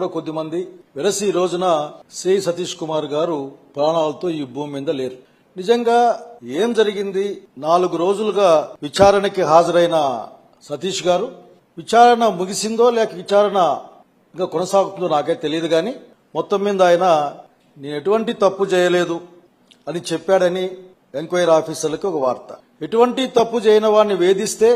కూడా కొద్దిమంది వెరసి ఈ రోజున సి సతీష్ కుమార్ గారు ప్రాణాలతో ఈ భూమి మీద లేరు. నిజంగా ఏం జరిగింది? నాలుగు రోజులుగా విచారణకి హాజరైన సతీష్ గారు. విచారణ ముగిసిందో లేక విచారణ ఇంకా కొనసాగుతుందో నాకే తెలియదు కానీ మొత్తం మీద ఆయన నేను ఎటువంటి తప్పు చేయలేదు అని చెప్పాడని ఎంక్వైరీ ఆఫీసర్లకు ఒక వార్త. ఎటువంటి తప్పు చేయని వాడిని వేధిస్తే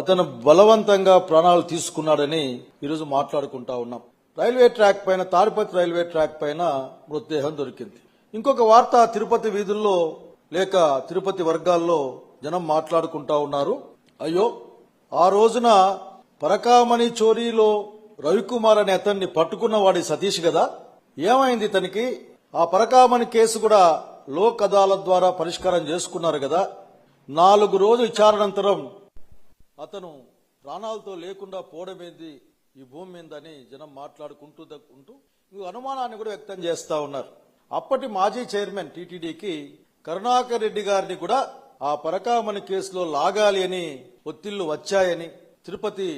అతను బలవంతంగా ప్రాణాలు తీసుకున్నాడని ఈరోజు మాట్లాడుకుంటా ఉన్నాం. రైల్వే ట్రాక్ పైన తాడిపత్రి రైల్వే ట్రాక్ పైన మృతదేహం దొరికింది. ఇంకొక వార్త తిరుపతి వీధుల్లో లేక తిరుపతి వర్గాల్లో జనం మాట్లాడుకుంటా ఉన్నారు. అయ్యో ఆ రోజున పరకామణి చోరీలో రవికుమార్ అనే అతన్ని పట్టుకున్న వాడి సతీష్ కదా? ఏమైంది తనకి? ఆ పరకామణి కేసు కూడా లోక్ అదాలత్ ద్వారా పరిష్కారం చేసుకున్నారు కదా? నాలుగు రోజు విచారణంతరం అతను ప్రాణాలతో లేకుండా పోవడమేంది? ఈ భూమి మీదని జనం మాట్లాడుకుంటూ దక్కుంటూ అనుమానాన్ని కూడా వ్యక్తం చేస్తా ఉన్నారు. అప్పటి మాజీ చైర్మన్ టీటీడీకి కరుణాకర్ రెడ్డి గారిని కూడా ఆ పరకామణి కేసులో లాగాలి అని ఒత్తిళ్ళు వచ్చాయని తిరుపతి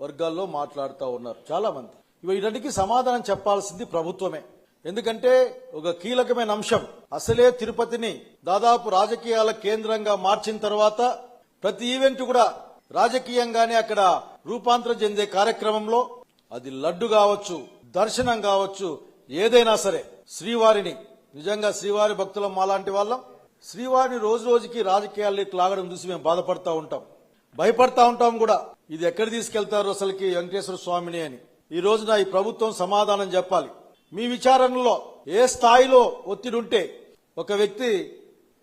వర్గాల్లో మాట్లాడుతూ ఉన్నారు చాలా మంది వీటన్నిటికీ సమాధానం చెప్పాల్సింది ప్రభుత్వమే. ఎందుకంటే ఒక కీలకమైన అంశం. అసలే తిరుపతిని దాదాపు రాజకీయాల కేంద్రంగా మార్చిన తర్వాత ప్రతి ఈవెంట్ కూడా రాజకీయంగానే అక్కడ రూపాంతరం చెందే కార్యక్రమంలో అది లడ్డు కావచ్చు దర్శనం కావచ్చు ఏదైనా సరే శ్రీవారిని నిజంగా శ్రీవారి భక్తులం మాలాంటి వాళ్ళం. శ్రీవారిని రోజు రోజుకి రాజకీయాల్లోకి లాగడం చూసి మేము బాధపడతా ఉంటాం. భయపడతా ఉంటాం కూడా. ఇది ఎక్కడ తీసుకెళ్తారు అసలుకి వెంకటేశ్వర స్వామిని అని. ఈ రోజున ఈ ప్రభుత్వం సమాధానం చెప్పాలి. మీ విచారణలో ఏ స్థాయిలో ఒత్తిడి ఉంటే ఒక వ్యక్తి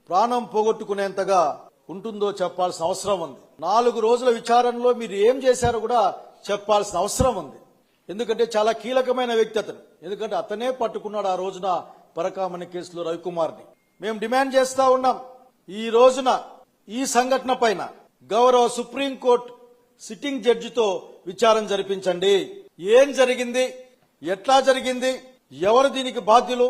ప్రాణం పోగొట్టుకునేంతగా ఉంటుందో చెప్పాల్సిన అవసరం ఉంది. నాలుగు రోజుల విచారణలో మీరు ఏం చేశారో కూడా చెప్పాల్సిన అవసరం ఉంది. ఎందుకంటే చాలా కీలకమైన వ్యక్తి అతను. ఎందుకంటే అతనే పట్టుకున్నాడు ఆ రోజున పరకామణి కేసులో రవికుమార్ని. మేము డిమాండ్ చేస్తా ఉన్నాం. ఈ రోజున ఈ సంఘటన పైన గౌరవ సుప్రీంకోర్టు సిట్టింగ్ జడ్జితో విచారణ జరిపించండి. ఏం జరిగింది? ఎట్లా జరిగింది? ఎవరు దీనికి బాధ్యులు?